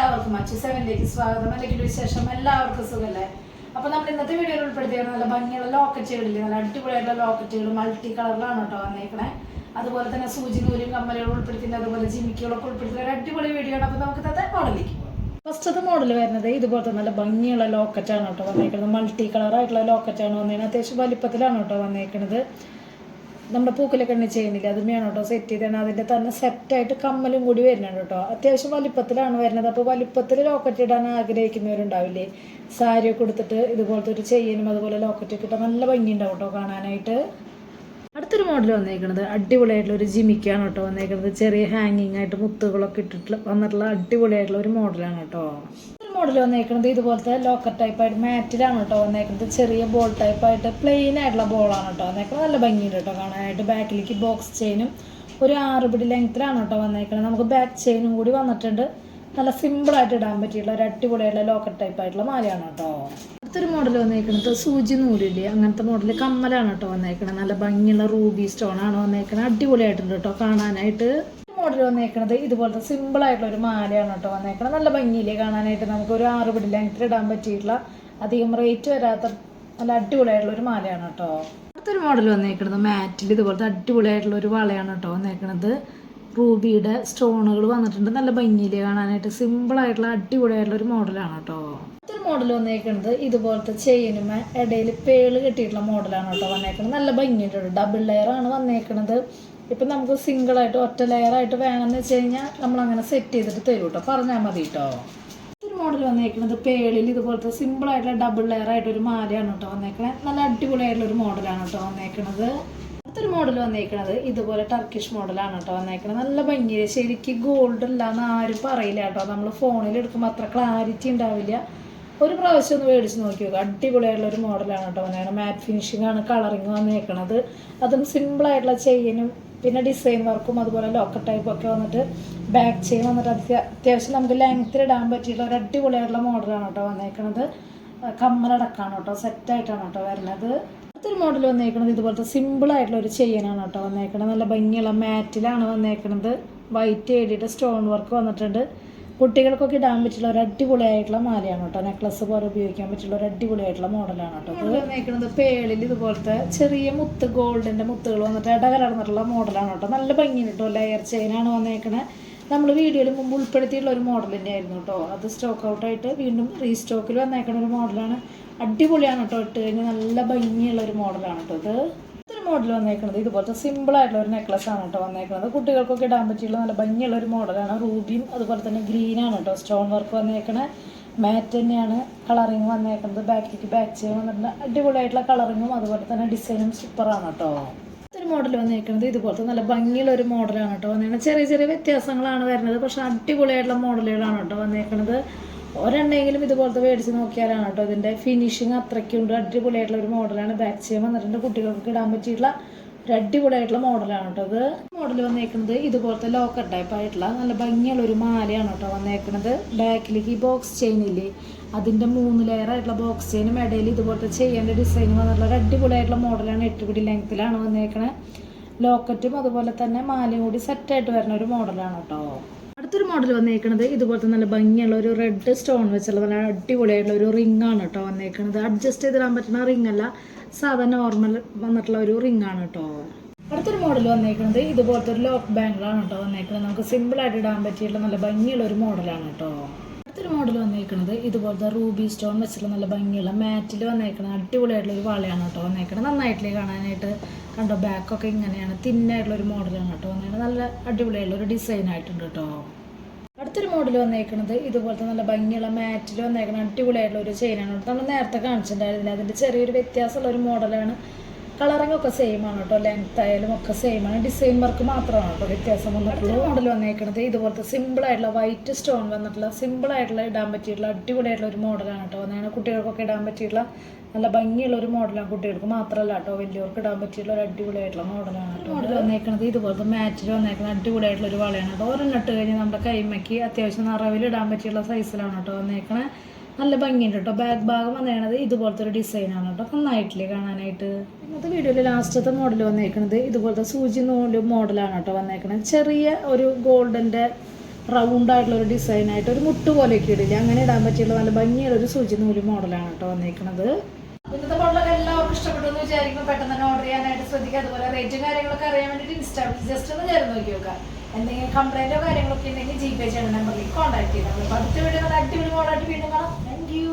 എല്ലാവർക്കും അച്ചു സെവനിലേക്ക് സ്വാഗതം. അല്ലെങ്കിൽ വിശേഷം എല്ലാവർക്കും സുഖമല്ലേ അപ്പൊ നമ്മൾ ഇന്നത്തെ വീഡിയോയിൽ ഉൾപ്പെടുത്തിയത് നല്ല ഭംഗിയുള്ള ലോക്കറ്റുകളില്ലേ നല്ല അടിപൊളിയായിട്ടുള്ള ലോക്കറ്റുകൾ മൾട്ടി കളറിലാണ് കേട്ടോ വന്നേക്കണേ. അതുപോലെ തന്നെ സൂചി നൂലും കമ്മലുകളും ഉൾപ്പെടുത്തിയിട്ട് അതുപോലെ ജിമിക്കുകളൊക്കെ ഉൾപ്പെടുത്തിയ ഒരു അടിപൊളി വീഡിയോ ആണ്. അപ്പൊ നമുക്ക് തന്നെ മോഡലിലേക്ക് ഫസ്റ്റത്തെ മോഡൽ വരുന്നത് ഇതുപോലത്തെ നല്ല ഭംഗിയുള്ള ലോക്കറ്റാണ് കേട്ടോ വന്നേക്കുന്നത് മൾട്ടി കളറായിട്ടുള്ള ലോക്കറ്റാണ് വന്നേക്കുന്നത് അത്യാവശ്യം വലിപ്പത്തിലാണ് കേട്ടോ വന്നേക്കുന്നത് നമ്മുടെ പൂക്കലൊക്കെ ചെയ്യുന്നില്ല? അതുമെയാണ് കേട്ടോ സെറ്റ് ചെയ്താണ് അതിന്റെ തന്നെ സെറ്റായിട്ട് കമ്മലും കൂടി വരുന്നുണ്ട് കേട്ടോ. അത്യാവശ്യം വലിപ്പത്തിലാണ് വരുന്നത്. അപ്പോൾ വലിപ്പത്തിൽ ലോക്കറ്റ് ഇടാൻ ആഗ്രഹിക്കുന്നവരുണ്ടാവില്ലേ? സാരിയൊക്കെ കൊടുത്തിട്ട് ഇതുപോലത്തെ ഒരു ചെയിനും അതുപോലെ ലോക്കറ്റ് ഒക്കെ ഇട്ടാൽ നല്ല ഭംഗിയുണ്ടാവും കേട്ടോ കാണാനായിട്ട്. അടുത്തൊരു മോഡൽ വന്നേക്കുന്നത് അടിപൊളിയായിട്ടുള്ള ഒരു ജിമിക്കാണ് കേട്ടോ വന്നേക്കുന്നത് ചെറിയ ഹാങ്ങിങ് ആയിട്ട് മുത്തുകളൊക്കെ ഇട്ടിട്ട് വന്നിട്ടുള്ള അടിപൊളിയായിട്ടുള്ള ഒരു മോഡലാണ് കേട്ടോ. മോഡൽ വന്നേക്കുന്നത് ഇതുപോലത്തെ ലോക്കർ ടൈപ്പ് ആയിട്ട് മാറ്റിലാണ് കേട്ടോ വന്നേക്കുന്നത് ചെറിയ ബോൾ ടൈപ്പ് ആയിട്ട് പ്ലെയിൻ ആയിട്ടുള്ള ബോളാണ് കേട്ടോ വന്നേക്കുന്നത് നല്ല ഭംഗിയുണ്ട് കേട്ടോ കാണാനായിട്ട്. ബാക്കിലേക്ക് ബോക്സ് ചെയിനും ഒരു ആറ് പിടി ലെങ്ത്തിലാണ് കേട്ടോ വന്നേക്കുന്നത് നമുക്ക് ബാക്ക് ചെയിനും കൂടി വന്നിട്ടുണ്ട്. നല്ല സിമ്പിളായിട്ട് ഇടാൻ പറ്റിയിട്ടുള്ള ഒരു അടിപൊളിയായിട്ടുള്ള ലോക്കർ ടൈപ്പ് ആയിട്ടുള്ള മാലയാണ് കേട്ടോ അടുത്തൊരു മോഡൽ വന്നേക്കുന്നത് സൂചി നൂലില്ലേ? അങ്ങനത്തെ മോഡൽ കമ്മലാണ് കേട്ടോ വന്നേക്കുന്നത് നല്ല ഭംഗിയുള്ള റൂബി സ്റ്റോൺ ആണ് വന്നേക്കുന്നത് അടിപൊളിയായിട്ടുണ്ട് കേട്ടോ കാണാനായിട്ട്. മോഡൽ വന്നേക്കണത് ഇതുപോലത്തെ സിമ്പിൾ ആയിട്ടുള്ള ഒരു മാലയാണ് കേട്ടോ വന്നേക്കുന്നത് നല്ല ഭംഗിയിലേ കാണാനായിട്ട് നമുക്ക് ഒരു ആറ് പിടി ലെങ്ത്തിൽ ഇടാൻ പറ്റിയിട്ടുള്ള അധികം റേറ്റ് വരാത്ത നല്ല അടിപൊളിയായിട്ടുള്ള ഒരു മാലയാണ് കേട്ടോ. അടുത്തൊരു മോഡൽ വന്നേക്കുന്നത് മാറ്റിൽ ഇതുപോലത്തെ അടിപൊളിയായിട്ടുള്ള ഒരു വളയാണ് കേട്ടോ വന്നേക്കണത്. റൂബിയുടെ സ്റ്റോണുകൾ വന്നിട്ടുണ്ട്. നല്ല ഭംഗിയിൽ കാണാനായിട്ട് സിമ്പിൾ ആയിട്ടുള്ള അടിപൊളിയായിട്ടുള്ള ഒരു മോഡലാണ് കേട്ടോ. മറ്റൊരു മോഡൽ വന്നേക്കുന്നത് ഇതുപോലത്തെ ചെയിനും ഇടയിൽ പേൾ കെട്ടിയിട്ടുള്ള മോഡലാണ് കേട്ടോ വന്നേക്കുന്നത് നല്ല ഭംഗിയുണ്ട് ഡബിൾ ലെയർ ആണ് വന്നേക്കുന്നത് ഇപ്പം നമുക്ക് സിംഗിൾ ആയിട്ട് ഒറ്റ ലെയർ ആയിട്ട് വേണമെന്ന് വെച്ച് കഴിഞ്ഞാൽ നമ്മൾ അങ്ങനെ സെറ്റ് ചെയ്തിട്ട് തരും കേട്ടോ. പറഞ്ഞാൽ മതി കേട്ടോ. ഒരു മോഡൽ വന്നേക്കുന്നത് പേളിൽ ഇതുപോലത്തെ സിമ്പിൾ ആയിട്ടുള്ള ഡബിൾ ലെയർ ആയിട്ട് ഒരു മാലയാണ് കേട്ടോ വന്നേക്കണേ നല്ല അടിപൊളിയായിട്ടുള്ള ഒരു മോഡലാണ് കേട്ടോ വന്നേക്കണത്. അടുത്തൊരു മോഡൽ വന്നേക്കണത്. ഇതുപോലെ ടർക്കിഷ് മോഡലാണ് കേട്ടോ വന്നേക്കണത്. നല്ല ഭംഗിയിൽ ശരിക്കും ഗോൾഡ് ഇല്ല എന്ന് ആരും പറയില്ല കേട്ടോ. നമ്മൾ ഫോണിൽ എടുക്കുമ്പോൾ അത്ര ക്ലാരിറ്റി ഉണ്ടാവില്ല. ഒരു പ്രാവശ്യം ഒന്ന് മേടിച്ച് നോക്കി നോക്കുക അടിപൊളിയായിട്ടുള്ള ഒരു മോഡലാണ് കേട്ടോ വന്നേക്കണം മാറ്റ് ഫിനിഷിംഗ് ആണ് കളറിങ് വന്നേക്കണത്. അതും സിമ്പിളായിട്ടുള്ള ചെയിനും പിന്നെ ഡിസൈൻ വർക്കും അതുപോലെ ലോക്കർ ടൈപ്പും ഒക്കെ വന്നിട്ട് ബാക്ക് ചെയിൻ വന്നിട്ട് അത്യ- അത്യാവശ്യം നമുക്ക് ലെങ്ത്തിൽ ഇടാൻ പറ്റിയിട്ടുള്ള ഒരു അടിപൊളിയായിട്ടുള്ള മോഡലാണ് കേട്ടോ വന്നേക്കണത്. കമ്മലടക്കാണ് കേട്ടോ. സെറ്റായിട്ടാണ് കേട്ടോ വരുന്നത്. അടുത്തൊരു മോഡൽ വന്നേക്കണത് ഇതുപോലത്തെ സിമ്പിൾ ആയിട്ടുള്ള ഒരു ചെയിനാണ് കേട്ടോ വന്നേക്കണത്. നല്ല ഭംഗിയുള്ള മാറ്റിലാണ് വന്നേക്കണത്. വൈറ്റ് എഴുതിയിട്ട് സ്റ്റോൺ വർക്ക് വന്നിട്ടുണ്ട്. കുട്ടികൾക്കൊക്കെ ഇടാൻ പറ്റുള്ള ഒരു അടിപൊളിയായിട്ടുള്ള മാലയാണ് കേട്ടോ. നെക്ലസ് പോലെ ഉപയോഗിക്കാൻ പറ്റുള്ള ഒരു അടിപൊളിയായിട്ടുള്ള മോഡലാണ് കേട്ടോ ഇത്. വന്നേക്കണത് പേളിൽ ഇതുപോലത്തെ ചെറിയ മുത്ത് ഗോൾഡിന്റെ മുത്തുകൾ വന്നിട്ട് ഇട കലർന്നിട്ടുള്ള മോഡലാണ് കേട്ടോ. നല്ല ഭംഗിയുണ്ട് കേട്ടോ. ലെയർ ചെയിനാണ് വന്നേക്കണത്. നമ്മൾ വീഡിയോയിൽ മുമ്പ് ഉൾപ്പെടുത്തിയിട്ടുള്ള ഒരു മോഡലിന്റെ ആയിരുന്നു കേട്ടോ. അത് സ്റ്റോക്ക് ഔട്ടായിട്ട് വീണ്ടും റീസ്റ്റോക്കിൽ വന്നേക്കണ ഒരു മോഡലാണ് അടിപൊളിയാണ് കേട്ടോ ഇട്ട് കഴിഞ്ഞാൽ നല്ല ഭംഗിയുള്ള ഒരു മോഡലാണ് കേട്ടോ ഇത്. ഇതൊരു മോഡൽ വന്നേക്കുന്നത് ഇതുപോലത്തെ സിമ്പിൾ ആയിട്ടുള്ള ഒരു നെക്ലസ് ആണ് കേട്ടോ വന്നേക്കുന്നത് കുട്ടികൾക്കൊക്കെ ഇടാൻ പറ്റിയുള്ള നല്ല ഭംഗിയുള്ള ഒരു മോഡലാണ്. റൂബിയും അതുപോലെ തന്നെ ഗ്രീനാണ് കേട്ടോ സ്റ്റോൺ വർക്ക് വന്നേക്കണേ. മാറ്റ് തന്നെയാണ് കളറിങ് വന്നേക്കുന്നത് ബാക്കിലേക്ക് ബാക്ക് ചെയിൻ വന്നിട്ടുണ്ട്. അടിപൊളിയായിട്ടുള്ള കളറിങ്ങും അതുപോലെ തന്നെ ഡിസൈനും സൂപ്പറാണ് കേട്ടോ. ഒരു മോഡൽ വന്നേക്കുന്നത് ഇതുപോലത്തെ നല്ല ഭംഗിയുള്ള ഒരു മോഡലാണ് കേട്ടോ വന്നേക്കുന്നത് ചെറിയ ചെറിയ വ്യത്യാസങ്ങളാണ് വരുന്നത്. പക്ഷെ അടിപൊളിയായിട്ടുള്ള മോഡലുകളാണ് കേട്ടോ വന്നേക്കുന്നത് ഒരെണ്ണെങ്കിലും ഇതുപോലത്തെ മേടിച്ച് നോക്കിയാലാണ് കേട്ടോ ഇതിന്റെ ഫിനിഷിങ് അത്രയ്ക്കുണ്ട്. അടിപൊളിയായിട്ടുള്ള ഒരു മോഡലാണ്. ബാക്ക് ചെയ്യാൻ വന്നിട്ടുണ്ട്. കുട്ടികൾക്ക് ഇടാൻ പറ്റിയിട്ടുള്ള ഒരു അടിപൊളിയായിട്ടുള്ള മോഡലാണ് കേട്ടോ ഇത്. മോഡൽ വന്നേക്കുന്നത് ഇതുപോലത്തെ ലോക്കർ ടൈപ്പ് ആയിട്ടുള്ള നല്ല ഭംഗിയുള്ള ഒരു മാലയാണ് കേട്ടോ വന്നേക്കുന്നത്. ബാക്കിലേക്ക് ഈ ബോക്സ് ചെയിൻ ഇല്ലേ? അതിന്റെ മൂന്ന് ലെയർ ആയിട്ടുള്ള ബോക്സ് ചെയിനും ഇടയിൽ ഇതുപോലത്തെ ചെയ്യേണ്ട ഡിസൈൻ വന്നിട്ടുള്ള ഒരു അടിപൊളിയായിട്ടുള്ള മോഡലാണ് എട്ട് പിടി ലെങ്ത്തിലാണ് വന്നേക്കണത് ലോക്കറ്റും അതുപോലെ തന്നെ മാലയും കൂടി സെറ്റായിട്ട് വരുന്ന ഒരു മോഡലാണ് കേട്ടോ. അടുത്തൊരു മോഡൽ വന്നേക്കണത് ഇതുപോലത്തെ നല്ല ഭംഗിയുള്ള ഒരു റെഡ് സ്റ്റോൺ വെച്ചുള്ള നല്ല അടിപൊളിയായിട്ടുള്ള ഒരു റിംഗ് ആണ് കേട്ടോ വന്നേക്കണത്. അഡ്ജസ്റ്റ് ചെയ്തിടാൻ പറ്റുന്ന റിംഗ് അല്ല സാധാരണ നോർമൽ വന്നിട്ടുള്ള ഒരു റിംഗ് ആണ് കേട്ടോ. അടുത്തൊരു മോഡൽ വന്നേക്കുന്നത് ഇതുപോലത്തെ ഒരു ലോക്ക് ബാങ്കിലാണ് കേട്ടോ വന്നേക്കുന്നത് നമുക്ക് സിമ്പിളായിട്ട് ഇടാൻ പറ്റിയിട്ടുള്ള നല്ല ഭംഗിയുള്ള ഒരു മോഡലാണ് കേട്ടോ. അടുത്തൊരു മോഡൽ വന്നേക്കുന്നത് ഇതുപോലത്തെ റൂബി സ്റ്റോൺ വെച്ചിട്ടുള്ള നല്ല ഭംഗിയുള്ള മാറ്റിൽ വന്നേക്കുന്ന അടിപൊളിയായിട്ടുള്ള ഒരു വളയാണ് കേട്ടോ വന്നേക്കുന്നത് നന്നായിട്ടില്ലേ കാണാനായിട്ട്? കണ്ടോ ബാക്കൊക്കെ ഇങ്ങനെയാണ്. തിന്നായിട്ടുള്ള ഒരു മോഡലാണ് കേട്ടോ വന്നേക്കുന്നത് നല്ല അടിപൊളിയായിട്ടുള്ള ഒരു ഡിസൈൻ ആയിട്ടുണ്ട് കേട്ടോ. അടുത്തൊരു മോഡൽ വന്നേക്കുന്നത് ഇതുപോലത്തെ നല്ല ഭംഗിയുള്ള മാറ്റിൽ വന്നേക്കുന്ന അടിപൊളിയായിട്ടുള്ള ഒരു ചെയിനാണ് നമ്മൾ നേരത്തെ കാണിച്ചിട്ടുണ്ടായിരുന്നില്ല? അതിന്റെ ചെറിയൊരു വ്യത്യാസമുള്ള ഒരു മോഡലാണ് കളറിംഗ് ഒക്കെ സെയിം ആണ് കേട്ടോ. ലെങ്ത് ആയാലും ഒക്കെ സെയിം ആണ്. ഡിസൈൻ വർക്ക് മാത്രമാണ് കേട്ടോ. വ്യത്യാസം വന്നിട്ടുള്ള. മോഡൽ വന്നേക്കുന്നത് ഇതുപോലത്തെ സിമ്പിൾ ആയിട്ടുള്ള വൈറ്റ് സ്റ്റോൺ വന്നിട്ടുള്ള സിമ്പിൾ ആയിട്ടുള്ള ഇടാൻ പറ്റിയിട്ടുള്ള അടിപൊളിയായിട്ടുള്ള ഒരു മോഡലാണ് കേട്ടോ വന്നേക്കുന്നത് കുട്ടികൾക്കൊക്കെ ഇടാൻ പറ്റിയിട്ടുള്ള നല്ല ഭംഗിയുള്ള ഒരു മോഡലാണ് കുട്ടികൾക്ക് മാത്രമല്ല കേട്ടോ. വലിയവർക്ക് ഇടാൻ പറ്റിയിട്ടുള്ള ഒരു അടിപൊളിയായിട്ടുള്ള മോഡലാണ് കേട്ടോ. മോഡൽ വന്നേക്കുന്നത് ഇതുപോലത്തെ മാറ്റിൽ വന്നേക്കുന്ന അടിപൊളിയായിട്ടുള്ള ഒരു വളയാണ് കേട്ടോ. ഒരെണ്ണം ഇട്ട് കഴിഞ്ഞാൽ നമ്മുടെ കൈമയ്ക്ക് അത്യാവശ്യം നിറവിൽ ഇടാൻ പറ്റിയുള്ള സൈസിലാണ് കേട്ടോ വന്നേക്കണേ നല്ല ഭംഗിയുണ്ട് കേട്ടോ ബാക്ക് ഭാഗം വന്നേക്കണത് ഇതുപോലത്തെ ഒരു ഡിസൈനാണ് കേട്ടോ. നന്നായിട്ടില്ലേ കാണാനായിട്ട്? ഇന്നത്തെ വീഡിയോയിൽ ലാസ്റ്റത്തെ മോഡൽ വന്നേക്കുന്നത് ഇതുപോലത്തെ സൂചി നൂൽ മോഡലാണ് കേട്ടോ വന്നേക്കണത്. ചെറിയ ഒരു ഗോൾഡന്റെ റൗണ്ട് ആയിട്ടുള്ള ഒരു ഡിസൈനായിട്ട് ഒരു മുട്ട് പോലെയൊക്കെ ഇടില്ല? അങ്ങനെ ഇടാൻ പറ്റിയുള്ള നല്ല ഭംഗിയുള്ള ഒരു സൂചി നൂൽ മോഡലാണ് കേട്ടോ വന്നേക്കുന്നത് ഇന്നത്തെ മോഡലൊക്കെ എല്ലാവർക്കും ഇഷ്ടപ്പെട്ടു എന്ന് വിചാരിക്കുമ്പോൾ പെട്ടെന്ന് തന്നെ ഓർഡർ ചെയ്യാനായിട്ട് ശ്രദ്ധിക്കുക. അതുപോലെ റേറ്റും കാര്യങ്ങളൊക്കെ അറിയാൻ വേണ്ടിയിട്ട് ഇൻസ്റ്റാഗ്രാം ജസ്റ്റ് ഒന്ന് കയറി നോക്കി നോക്കുക. എന്തെങ്കിലും കംപ്ലൈന്റോ കാര്യങ്ങളൊക്കെ ഉണ്ടെങ്കിൽ ജി പേ ചെയ്യുന്ന നമ്പറിലേക്ക് കോൺടാക്ട് ചെയ്താൽ മതി. അപ്പോൾ അടുത്ത വീഡിയോ അടിപൊളി മോഡായിട്ട് വീണ്ടും കാണാം. Thank you